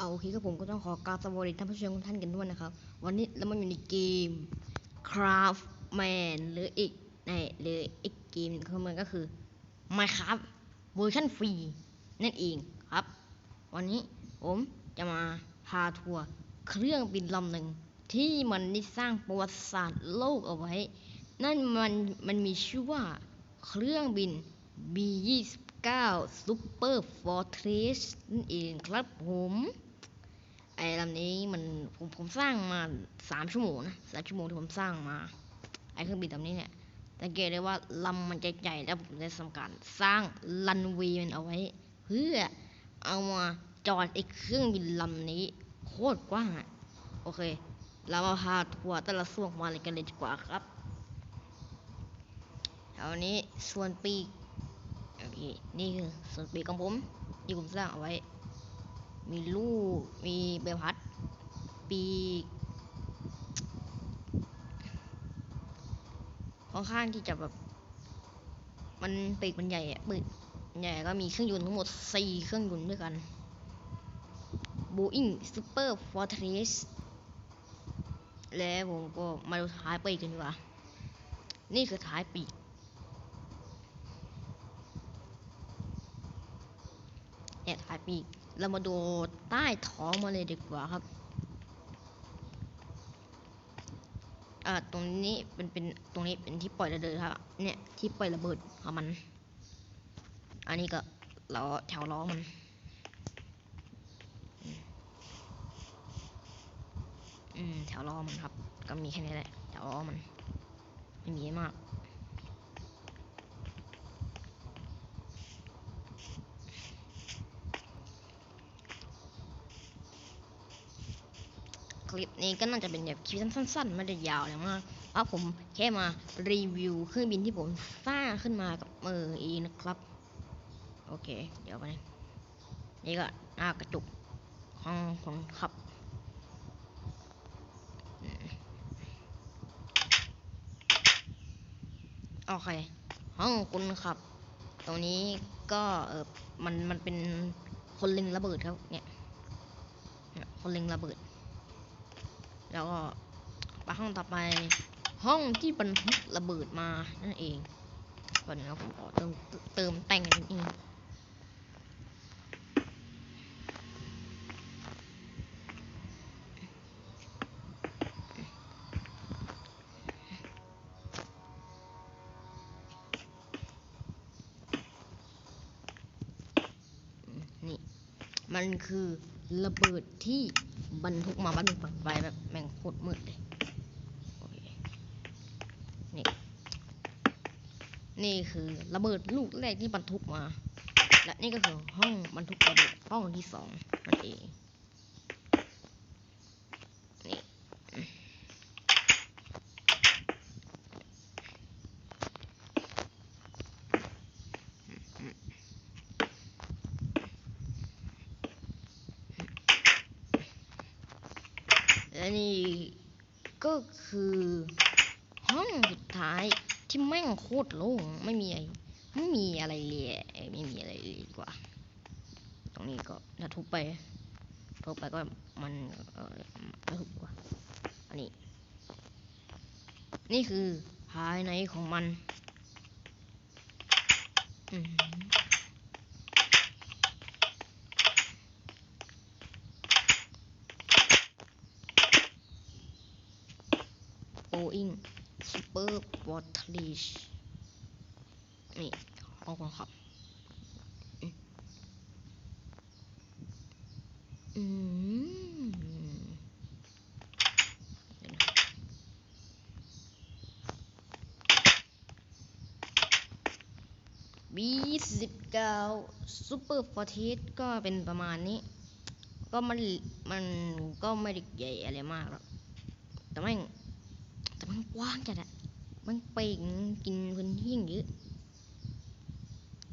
เอาโอเคครับผมก็ต้องขอกราบสวัสดีท่านผู้ชมทุกท่านกันด้วยนะครับ วันนี้เรามาอยู่ในเกม Craftman หรืออีกในหรืออีกเกมหนึ่งมันก็คือ Minecraft เวอร์ชันฟรีนั่นเองครับ วันนี้ผมจะมาพาทัวร์เครื่องบินลำหนึ่งที่มันได้สร้างประวัติศาสตร์โลกเอาไว้ นั่นมันมันมีชื่อว่าเครื่องบิน B29 Super Fortress นั่นเองครับผม ไอ้ลำนี้มันผมผมสร้างมาสามชั่วโมงนะสามชั่วโมงที่ผมสร้างมา ไอ้เครื่องบินลำนี้เนี่ยสังเกตได้ว่าลำมันจะใหญ่แล้วผมได้ทำการสร้างรันวย์มันเอาไว้ เพื่อเอามาจอดไอ้เครื่องบินลำนี้โคตรกว้างอะโอเค เรามาพาทัวร์แต่ละส่วนมันเลยกันเลยดีกว่าครับแถวนี้ส่วนปีกโอเคนี่คือส่วนปีกของผมที่ผมสร้างเอาไว้ มีลูก มีใบพัด ปีกค่อนข้างที่จะแบบ มันปีกมันใหญ่อะปีกใหญ่ก็มีเครื่องยนต์ทั้งหมด 4 เครื่องยนต์ด้วยกัน Boeing Super Fortress แล้วผมก็มาดูท้ายปีกกันดีกว่า นี่คือท้ายปีกเนี่ยท้ายปีก เรามาดูใต้ท้องมาเลยดีกว่าครับ อ่า ตรงนี้เป็นเป็นตรงนี้เป็นที่ปล่อยระเบิดครับ เนี่ยที่ปล่อยระเบิดของมัน อันนี้ก็ล้อแถวล้อมันอืมแถวล้อมันครับ ก็มีแค่นี้แหละแถวล้อมันไม่มีมาก คลิปนี้ก็น่าจะเป็นแบบคลิปสั้นๆ ไม่ได้ยาวเลยมากเพราะผมแค่มารีวิวเครื่องบินที่ผมสร้างขึ้นมากับมือเองนะครับ โอเค เดี๋ยวไปนี่ก็หน้ากระจุกห้องคนขับโอเค ห้องคนขับ ตรงนี้ก็เออมันมันเป็นคนเล็งระเบิดครับเนี่ยเนี่ยคนเล็งระเบิด แล้วก็ไปห้องต่อไป ห้องที่บรรทุกระเบิดมานั่นเองก่อนนะผมขอเติมเติมแต่งนิดนึงอืมนี่มันคือ ระเบิดที่บรรทุกมาบ้านมึงปังไฟแบบแม่งโคตรมืดเลยนี่ นี่คือระเบิดลูกแรกที่บรรทุกมา และนี่ก็คือห้องบรรทุกระเบิดห้องที่สองนั่นเองนี่ และนี่ก็คือห้องสุดท้ายที่แม่งโคตรโล่งไม่มีไม่มีอะไรเลยอะไม่มีอะไรเลยดีกว่า ตรงนี้ก็ถ้าทุบไปทุบไปก็มันเออไม่ทุบดีกว่าอันนี้ นี่คือภายในของมันอื Boeing Super Fortress นี่ห้องคนขับอืมอืมเดี๋ยวนะ B19 Super Fortress ก็เป็นประมาณนี้ ก็มันมันก็ไม่ได้ใหญ่อะไรมากหรอกแต่แม่ง แต่มันกว้างจัดอะมันเป่งกินพื้นที่อย่างเยอะ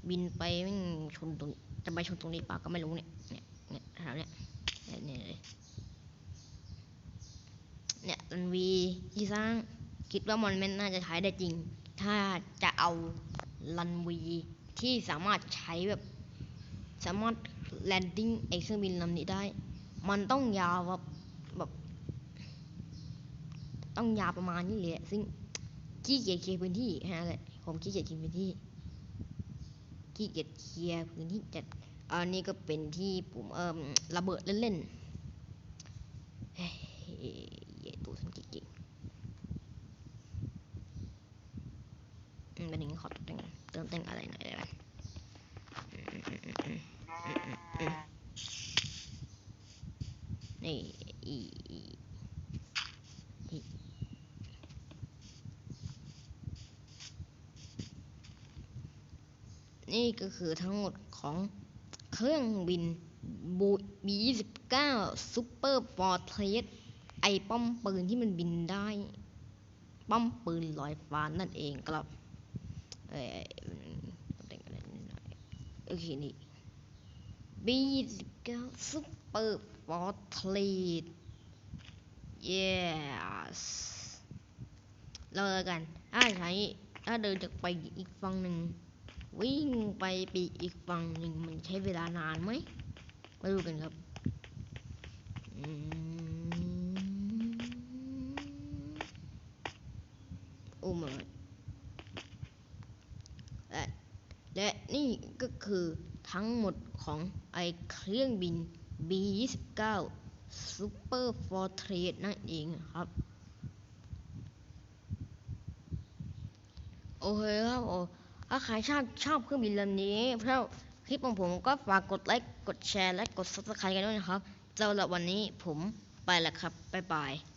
บินไปแมันชนตรงจะไปชนตรงนี้ปล่าก็ไม่รู้เนี่ย เนี่ย เนี่ยแถวเนี้ยเนี่ยเนี่ยเลยเนี่ยรันวีที่สร้างคิดว่ามันไม่น่าจะใช้ได้จริง ถ้าจะเอารันวีที่สามารถใช้แบบสามารถแลนดิ้งไอเครื่องบินลำนี้ได้ มันต้องยาวแบบ ต้องยาวประมาณนี้เลยอะซึ่งขี้เกียจเคลียร์พื้นที่ฮะแหละผมขี้เกียจเคลียร์พื้นที่ขี้เกียจเคลียร์พื้นที่จัดอันนี้ก็เป็นที่ปุ่มเอ่มระเบิดเล่นๆเฮ้ยตัวฉันเก่งๆอืมเป็นอย่างนี้ขอตกแต่งเติมแต่งอะไรหน่อยได้ไหมนี่อีอีอี นี่ก็คือทั้งหมดของเครื่องบินบูบี29ซูเปอร์ฟอร์เทสไอป้อมปืนที่มันบินได้ ป้อมปืนลอยฟ้านั่นเองครับ เอ้ยแต่งอะไรนิดหน่อยโอเคนี่ B29 ซูเปอร์ฟอร์เทส yes เลิกกัน ถ้าใช้ถ้าเดินจากไปอีกฝั่งหนึ่ง วิ่งไปปีกอีกฝั่งหนึ่งมันใช้เวลานานไหมมาดูกันครับอืมโอ้มาและและนี่ก็คือทั้งหมดของไอเครื่องบิน B29 Super Fortress นั่นเองครับโอเคครับโอ ถ้าใครชอบชอบเครื่องบินลำนี้เพราะคลิปของผมก็ฝากกดไลค์กดแชร์และกด subscribe กันด้วยนะครับสำหรับวันนี้ผมไปแล้วครับบ๊ายบาย